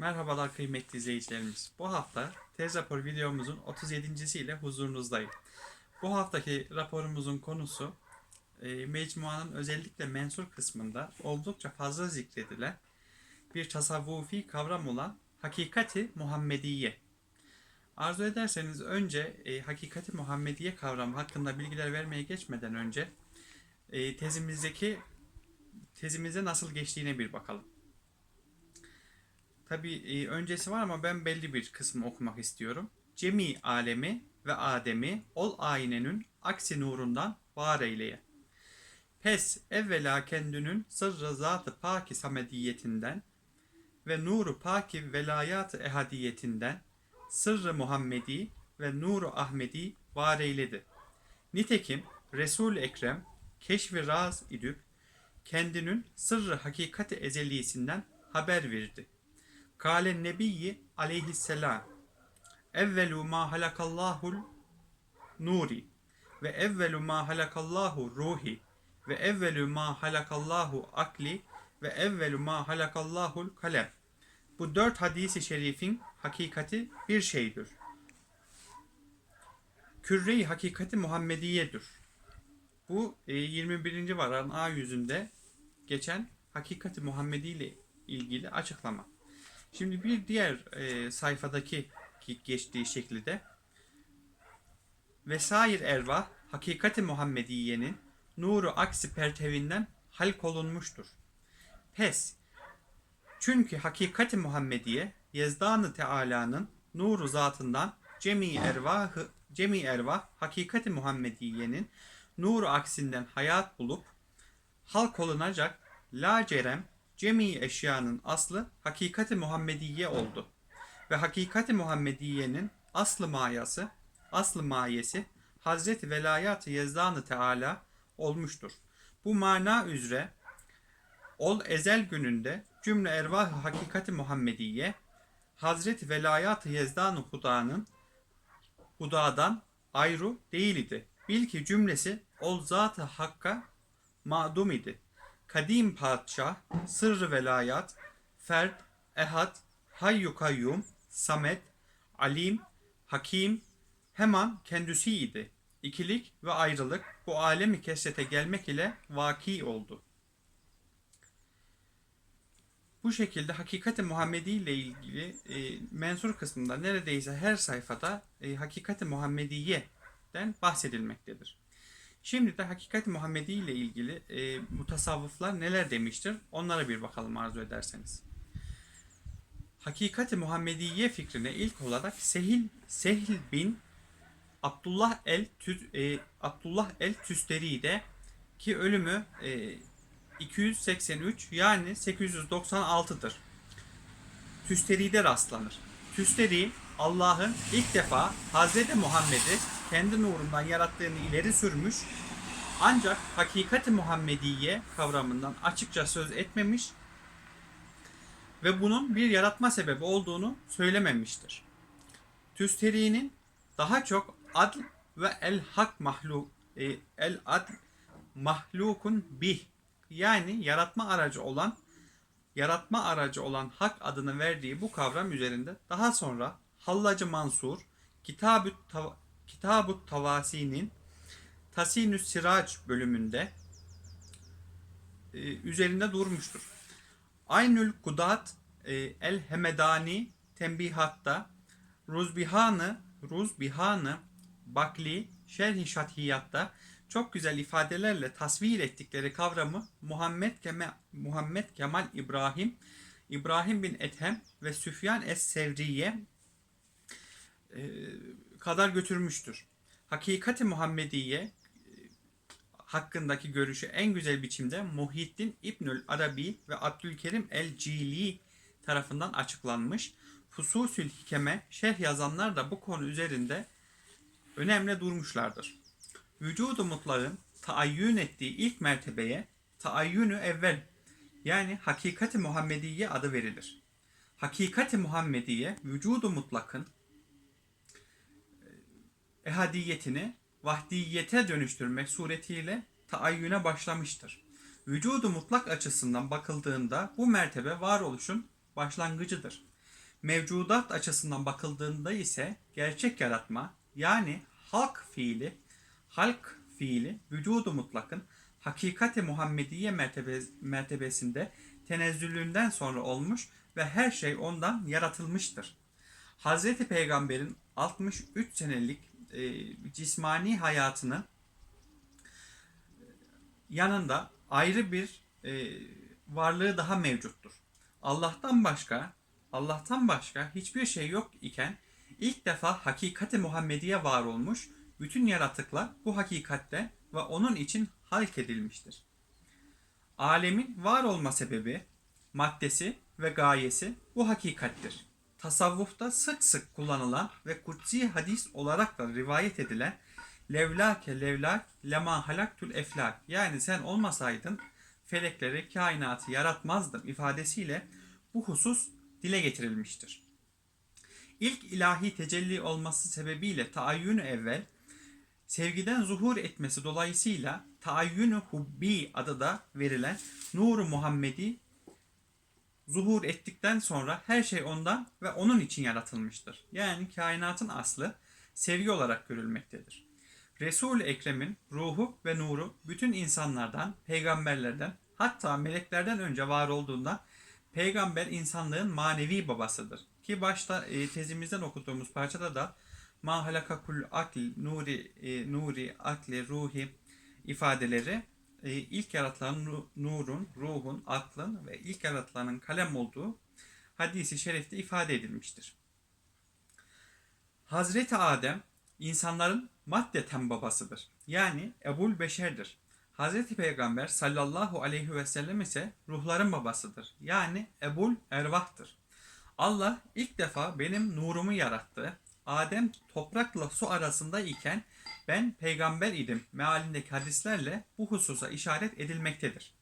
Merhabalar kıymetli izleyicilerimiz. Bu hafta tez rapor videomuzun 37. ile huzurunuzdayım. Bu haftaki raporumuzun konusu e, mecmuanın özellikle mensur kısmında oldukça fazla zikredilen bir tasavvufi kavram olan hakikati Muhammediye. Arzu ederseniz önce e, hakikati Muhammediye kavramı hakkında bilgiler vermeye geçmeden önce e, tezimizdeki tezimize nasıl geçtiğine bir bakalım. Tabi e, öncesi var ama ben belli bir kısmı okumak istiyorum. Cemi alemi ve Adem'i ol aynenin aksi nurundan var eyleye. Pes evvela kendünün sırrı zatı paki samediyetinden ve nuru paki velayatı ehadiyetinden sırrı Muhammedi ve nuru Ahmedi var eyledi. Nitekim Resul Ekrem keşfi raz idüp kendinin sırrı hakikati ezelisinden haber verdi. Kale Nebiyyi aleyhisselam Evvelu ma halakallahul nuri ve evvelu ma halakallahu ruhi ve evvelu ma halakallahu akli ve evvelu ma halakallahul kalem. Bu dört hadisi şerifin hakikati bir şeydir. Kürre-i hakikati Muhammediye'dir. Bu e, 21. varan A yüzünde geçen hakikati Muhammedi ile ilgili açıklama. Şimdi bir diğer e, sayfadaki ki geçtiği şekilde Vesair ervah hakikati Muhammediye'nin nuru aksi pertevinden halk olunmuştur. Pes çünkü hakikati Muhammediye Yezdanı Teala'nın nuru zatından cemi ervahı cemi ervah hakikati Muhammediye'nin nuru aksinden hayat bulup halk olunacak la cerem cemi eşyanın aslı hakikati Muhammediye oldu. Ve hakikati Muhammediye'nin aslı mayası, aslı mayesi Hazreti Velayat-ı Yezdan-ı Teala olmuştur. Bu mana üzere ol ezel gününde cümle ervah hakikati Muhammediye Hazreti Velayat-ı Yezdan-ı Huda'nın Huda'dan ayrı değil idi. Bil ki cümlesi ol zat-ı hakka ma'dum idi. Kadim padişah, sırrı velayat, fert, ehad, hayyu kayyum, samet, alim, hakim, hemen kendisiydi. İkilik ve ayrılık bu alemi kesrete gelmek ile vaki oldu. Bu şekilde hakikati Muhammedi ile ilgili e, mensur kısmında neredeyse her sayfada e, hakikati Muhammediye'den bahsedilmektedir. Şimdi de hakikati Muhammedi ile ilgili e, mutasavvıflar neler demiştir onlara bir bakalım arzu ederseniz. Hakikati Muhammediye fikrine ilk olarak Sehil Sehl bin Abdullah el Tüz, e, Abdullah el Tüsteri'de ki ölümü e, 283 yani 896'dır. Tüsteri'de rastlanır. Tüsteri Allah'ın ilk defa Hz. Muhammed'i kendi nurundan yarattığını ileri sürmüş ancak hakikati Muhammediye kavramından açıkça söz etmemiş ve bunun bir yaratma sebebi olduğunu söylememiştir. Tüsteri'nin daha çok adl ve el hak mahluk e, el adl mahlukun bih yani yaratma aracı olan yaratma aracı olan hak adını verdiği bu kavram üzerinde daha sonra Hallacı Mansur Kitab-ı Kitab-ı Tavasi'nin Tasinüs Sirac bölümünde e, üzerinde durmuştur. Aynül Kudat e, El Hemedani Tembihat'ta Ruzbihanı Ruzbihanı Bakli Şerh-i Şathiyatta çok güzel ifadelerle tasvir ettikleri kavramı Muhammed Kemal, Muhammed Kemal İbrahim, İbrahim bin Ethem ve Süfyan Es-Sevriye kadar götürmüştür. Hakikati Muhammediye e, hakkındaki görüşü en güzel biçimde Muhyiddin İbnül Arabi ve Abdülkerim el-Cili tarafından açıklanmış. Fususül Hikeme şerh yazanlar da bu konu üzerinde önemli durmuşlardır. Vücudu mutlağın taayyün ettiği ilk mertebeye taayyünü evvel yani hakikati Muhammediye adı verilir. Hakikati Muhammediye vücudu mutlakın ehadiyetini vahdiyete dönüştürmek suretiyle taayyüne başlamıştır. Vücudu mutlak açısından bakıldığında bu mertebe varoluşun başlangıcıdır. Mevcudat açısından bakıldığında ise gerçek yaratma yani halk fiili, halk fiili vücudu mutlakın hakikati Muhammediye mertebe, mertebesinde tenezzülünden sonra olmuş ve her şey ondan yaratılmıştır. Hazreti Peygamber'in 63 senelik e, cismani hayatının yanında ayrı bir e, varlığı daha mevcuttur. Allah'tan başka, Allah'tan başka hiçbir şey yok iken ilk defa hakikati Muhammediye var olmuş, bütün yaratıklar bu hakikatte ve onun için halk edilmiştir. Alemin var olma sebebi, maddesi ve gayesi bu hakikattir. Tasavvufta sık sık kullanılan ve kutsi hadis olarak da rivayet edilen levlake levlak lema halaktul eflak yani sen olmasaydın felekleri, kainatı yaratmazdım ifadesiyle bu husus dile getirilmiştir. İlk ilahi tecelli olması sebebiyle taayyün evvel sevgiden zuhur etmesi dolayısıyla taayyün hubbi adı da verilen Nur-u Muhammedi zuhur ettikten sonra her şey ondan ve onun için yaratılmıştır. Yani kainatın aslı sevgi olarak görülmektedir. Resul-i Ekrem'in ruhu ve nuru bütün insanlardan, peygamberlerden, hatta meleklerden önce var olduğunda peygamber insanlığın manevi babasıdır. Ki başta e, tezimizden okuduğumuz parçada da ma halakakul akl nuri e, nuri akli ruhi ifadeleri e, ilk yaratılan nu- nurun, ruhun, aklın ve ilk yaratılanın kalem olduğu hadisi şerifte ifade edilmiştir. Hazreti Adem insanların maddeten babasıdır. Yani Ebul Beşer'dir. Hazreti Peygamber sallallahu aleyhi ve sellem ise ruhların babasıdır. Yani Ebul Ervah'tır. Allah ilk defa benim nurumu yarattı. Adem toprakla su arasında iken ben peygamber idim mealindeki hadislerle bu hususa işaret edilmektedir.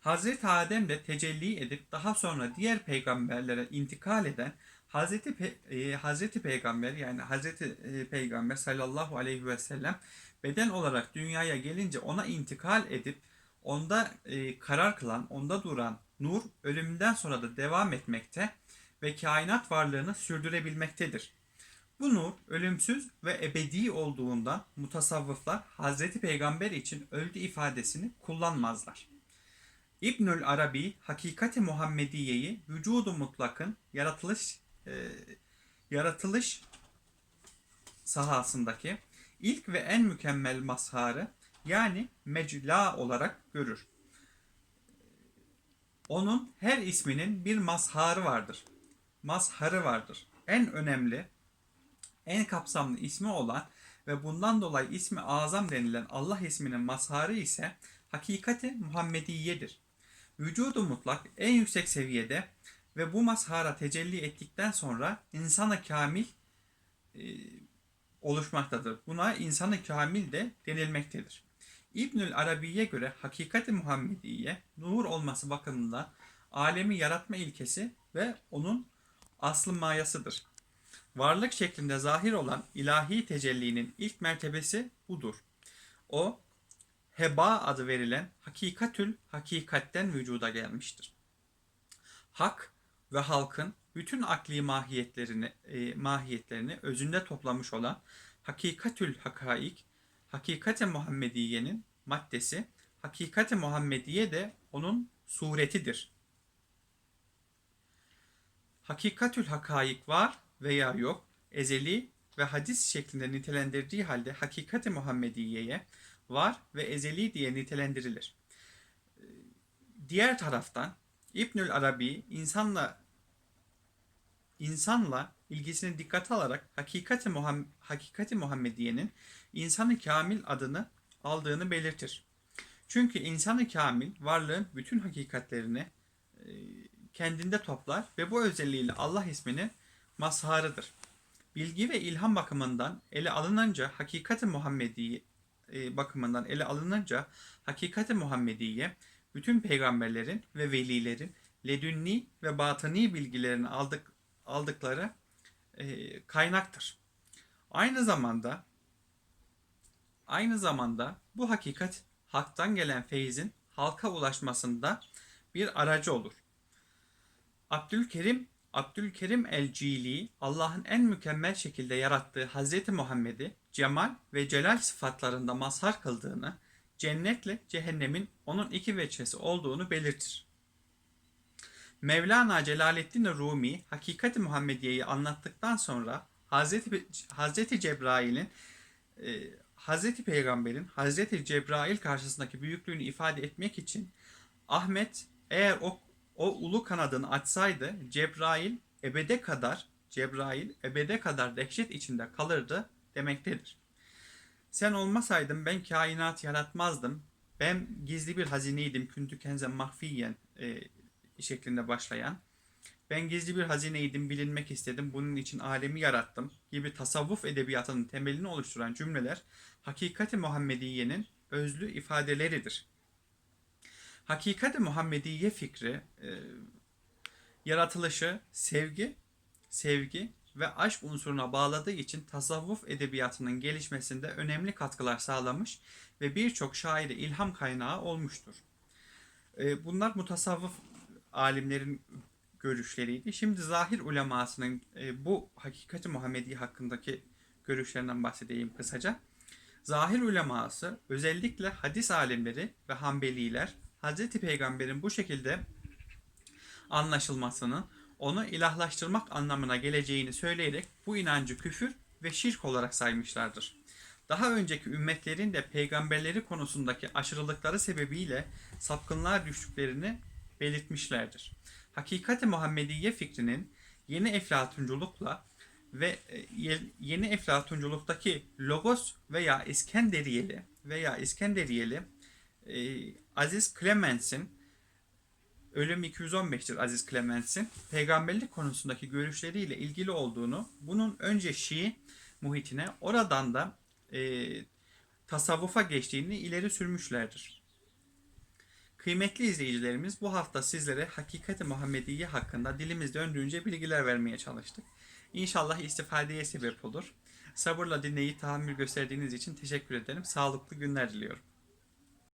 Hazreti Adem de tecelli edip daha sonra diğer peygamberlere intikal eden Hazreti Pe- e, Peygamber yani Hazreti e, Peygamber sallallahu aleyhi ve sellem beden olarak dünyaya gelince ona intikal edip onda e, karar kılan, onda duran nur ölümünden sonra da devam etmekte ve kainat varlığını sürdürebilmektedir. Bu nur ölümsüz ve ebedi olduğundan mutasavvıflar Hazreti Peygamber için öldü ifadesini kullanmazlar. İbnül Arabi Hakikati Muhammediye'yi vücudu mutlakın yaratılış e, yaratılış sahasındaki ilk ve en mükemmel mazharı yani mecla olarak görür. Onun her isminin bir mazharı vardır. Mazharı vardır. En önemli, en kapsamlı ismi olan ve bundan dolayı ismi azam denilen Allah isminin mazharı ise hakikati Muhammediye'dir. Vücudu mutlak en yüksek seviyede ve bu mazhara tecelli ettikten sonra insana kamil e, oluşmaktadır. Buna insanı kamil de denilmektedir. İbnül Arabi'ye göre hakikati Muhammediye nur olması bakımından alemi yaratma ilkesi ve onun aslı mayasıdır. Varlık şeklinde zahir olan ilahi tecellinin ilk mertebesi budur. O heba adı verilen hakikatül hakikatten vücuda gelmiştir. Hak ve halkın bütün akli mahiyetlerini e, mahiyetlerini özünde toplamış olan hakikatül hakaik, hakikate Muhammediye'nin maddesi, hakikate Muhammediye de onun suretidir. Hakikatül hakaik var veya yok, ezeli ve hadis şeklinde nitelendirdiği halde hakikati Muhammediye'ye var ve ezeli diye nitelendirilir. Diğer taraftan İbnül Arabi insanla insanla ilgisini dikkate alarak hakikati, Muham, hakikati Muhammediye'nin insanı kamil adını aldığını belirtir. Çünkü insanı kamil varlığın bütün hakikatlerini e, kendinde toplar ve bu özelliğiyle Allah isminin mazharıdır. Bilgi ve ilham bakımından ele alınınca hakikati Muhammediye e, bakımından ele alınınca hakikati Muhammediye bütün peygamberlerin ve velilerin ledünni ve batıni bilgilerini aldık aldıkları e, kaynaktır. Aynı zamanda aynı zamanda bu hakikat haktan gelen feyzin halka ulaşmasında bir aracı olur. Abdülkerim Abdülkerim el-Cili Allah'ın en mükemmel şekilde yarattığı Hz. Muhammed'i cemal ve celal sıfatlarında mazhar kıldığını, cennetle cehennemin onun iki veçhesi olduğunu belirtir. Mevlana Celaleddin Rumi Hakikati Muhammediye'yi anlattıktan sonra Hazreti, Hazreti Cebrail'in e, Hazreti Peygamber'in Hazreti Cebrail karşısındaki büyüklüğünü ifade etmek için Ahmet eğer o, o ulu kanadını açsaydı Cebrail ebede kadar Cebrail ebede kadar dehşet içinde kalırdı demektedir. Sen olmasaydın ben kainat yaratmazdım. Ben gizli bir hazineydim. Küntü kenzen mahfiyen e, şeklinde başlayan. Ben gizli bir hazineydim, bilinmek istedim, bunun için alemi yarattım gibi tasavvuf edebiyatının temelini oluşturan cümleler Hakikati Muhammediye'nin özlü ifadeleridir. Hakikati Muhammediye fikri e, yaratılışı sevgi, sevgi ve aşk unsuruna bağladığı için tasavvuf edebiyatının gelişmesinde önemli katkılar sağlamış ve birçok şaire ilham kaynağı olmuştur. E, bunlar mutasavvıf alimlerin görüşleriydi. Şimdi zahir ulemasının e, bu hakikati Muhammedi hakkındaki görüşlerinden bahsedeyim kısaca. Zahir uleması özellikle hadis alimleri ve Hanbeliler Hz. Peygamber'in bu şekilde anlaşılmasının onu ilahlaştırmak anlamına geleceğini söyleyerek bu inancı küfür ve şirk olarak saymışlardır. Daha önceki ümmetlerin de peygamberleri konusundaki aşırılıkları sebebiyle sapkınlığa düştüklerini belirtmişlerdir. Hakikati Muhammediye fikrinin yeni eflatunculukla ve e, ye- yeni eflatunculuktaki logos veya İskenderiyeli veya İskenderiyeli e, Aziz Clemens'in ölüm 215'tir Aziz Clemens'in peygamberlik konusundaki görüşleriyle ilgili olduğunu, bunun önce Şii muhitine oradan da e, tasavvufa geçtiğini ileri sürmüşlerdir. Kıymetli izleyicilerimiz bu hafta sizlere Hakikati Muhammediye hakkında dilimiz döndüğünce bilgiler vermeye çalıştık. İnşallah istifadeye sebep olur. Sabırla dinleyip tahammül gösterdiğiniz için teşekkür ederim. Sağlıklı günler diliyorum.